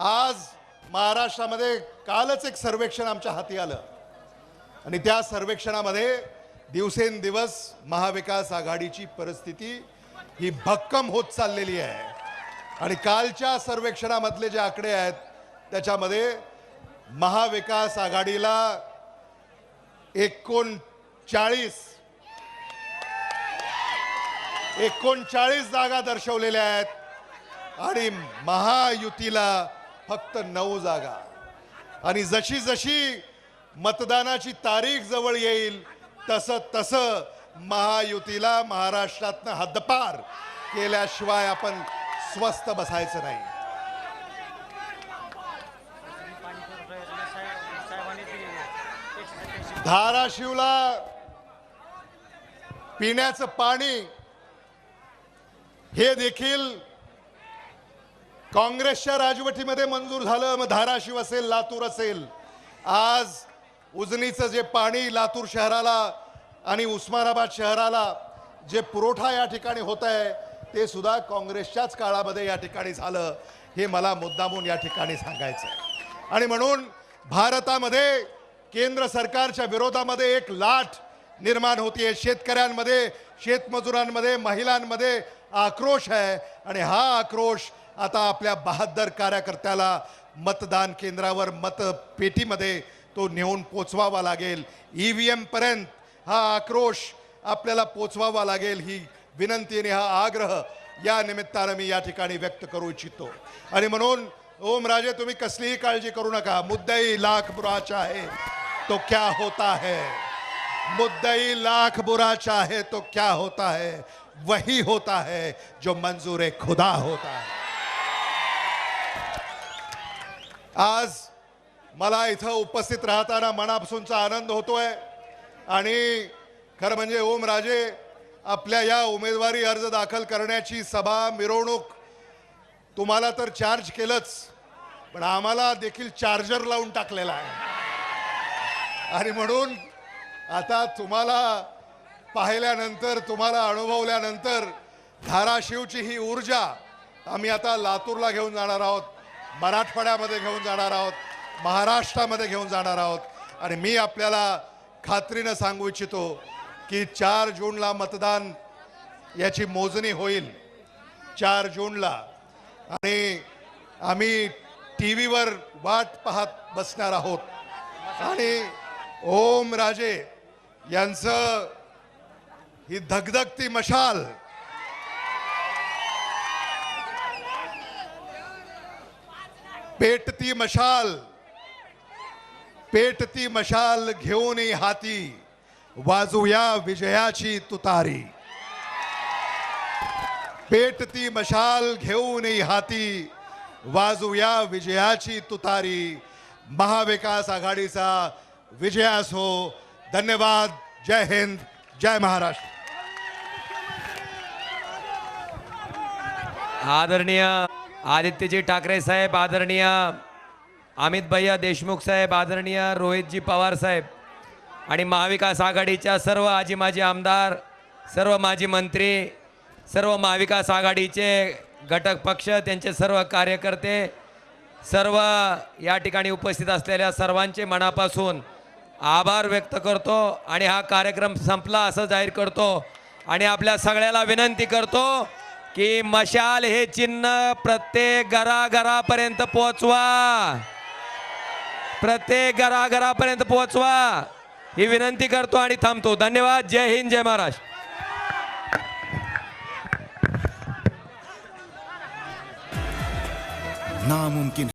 आज महाराष्ट्रामध्ये कालच एक सर्वेक्षण आमच्या हाती आलं. आणि त्या सर्वेक्षणामध्ये दिवसेंदिवस महाविकास आघाडीची परिस्थिती ही भक्कम होत चाललेली आहे. आणि कालच्या सर्वेक्षणामधले जे आकडे आहेत त्याच्यामध्ये महाविकास आघाडीला एकोणचाळीस एकोणचाळीस जागा दर्शवलेल्या आहेत. आणि महायुतीला फक्त नऊ जागा. आणि जशी जशी मतदानाची तारीख जवळ येईल तसं तसं महायुतीला महाराष्ट्रातनं हद्दपार केल्याशिवाय आपण स्वस्थ बसायचं नाही. धाराशिवला पिण्याचं पाणी हे देखील काँग्रेसच्या राजवटीमध्ये मंजूर झालं मग धाराशिव असेल लातूर असेल. आज उजनीचं जे पाणी लातूर शहराला आणि उस्मानाबाद शहराला जे पुरवठा या ठिकाणी होत आहे ते सुद्धा काँग्रेसच्याच काळामध्ये या ठिकाणी झालं. हे मला मुद्दामून या ठिकाणी सांगायचं आहे. आणि म्हणून भारतामध्ये केंद्र सरकारच्या विरोधामध्ये एक लाट निर्माण होतीये. शेतकऱ्यांमध्ये शेतमजुरांमध्ये महिलांमध्ये आक्रोश आहे. आणि हा आक्रोश आता आपल्या बहादर कार्यकर्त्याला मतदान केंद्रावर मतपेटीमध्ये तो नेऊन पोचवावा लागेल. ई व्ही एमपर्यंत हा आक्रोश आपल्याला पोचवावा लागेल ही विनंती आणि हा आग्रह या निमित्तानं मी या ठिकाणी व्यक्त करू इच्छितो. आणि म्हणून ओम राजे तुम्ही कसलीही काळजी करू नका. मुद्दाही लाख बुरा चाहे तो क्या होता है? मुद्दई लाख बुरा चाहे तो क्या होता है? वही होता है जो मंजूर खुदा होता है. आज मला इथं उपस्थित राहताना मनापासूनचा आनंद होतोय. आणि खरं म्हणजे ओम राजे आपल्या या उमेदवारी अर्ज दाखल करण्याची सभा मिरवणूक तुम्हाला तर चार्ज केलंच पण आम्हाला देखील चार्जर लावून टाकलेला आहे. आणि म्हणून आता तुम्हाला पाहिल्यानंतर तुम्हाला अनुभवल्यानंतर धाराशिवची ही ऊर्जा आम्ही आता लातूरला घेऊन जाणार आहोत. मराठवाड्यामध्ये घेऊन जाणार आहोत महाराष्ट्रामध्ये घेऊन जाणार आहोत. आणि मी आपल्याला खात्रीनं सांगू इच्छितो की चार जूनला मतदान याची मोजणी होईल. चार जूनला. आणि आम्ही टी व्हीवर वाट पाहत बसणार आहोत. आणि ओम राजे यांचं ही धगधगती मशाल पेटती मशाल. पेटती मशाल घेऊन हाती. वाजूया विजयाची तुतारी. पेटती मशाल घेऊन हाती. वाजूया विजयाची तुतारी. महाविकास आघाडीचा विजयास हो धन्यवाद. जय हिंद. जय महाराष्ट्र. आदरणीय आदित्यजी ठाकरे साहेब आदरणीय अमित भैया देशमुख साहेब आदरणीय रोहितजी पवार साहेब आणि महाविकास आघाडीच्या सर्व आजी माजी आमदार सर्व माजी मंत्री सर्व महाविकास आघाडीचे घटक पक्ष त्यांचे सर्व कार्यकर्ते सर्व या ठिकाणी उपस्थित असलेल्या सर्वांचे मनापासून आभार व्यक्त करतो आणि हा कार्यक्रम संपला असं जाहीर करतो आणि आपल्या सगळ्याला विनंती करतो की मशाल हे चिन्ह प्रत्येक घराघरापर्यंत पोहोचवा. प्रत्येक घराघरापर्यंत पोहोचवा. ही विनंती करतो आणि थांबतो. धन्यवाद. जय हिंद जय महाराष्ट्र. नामुमकिन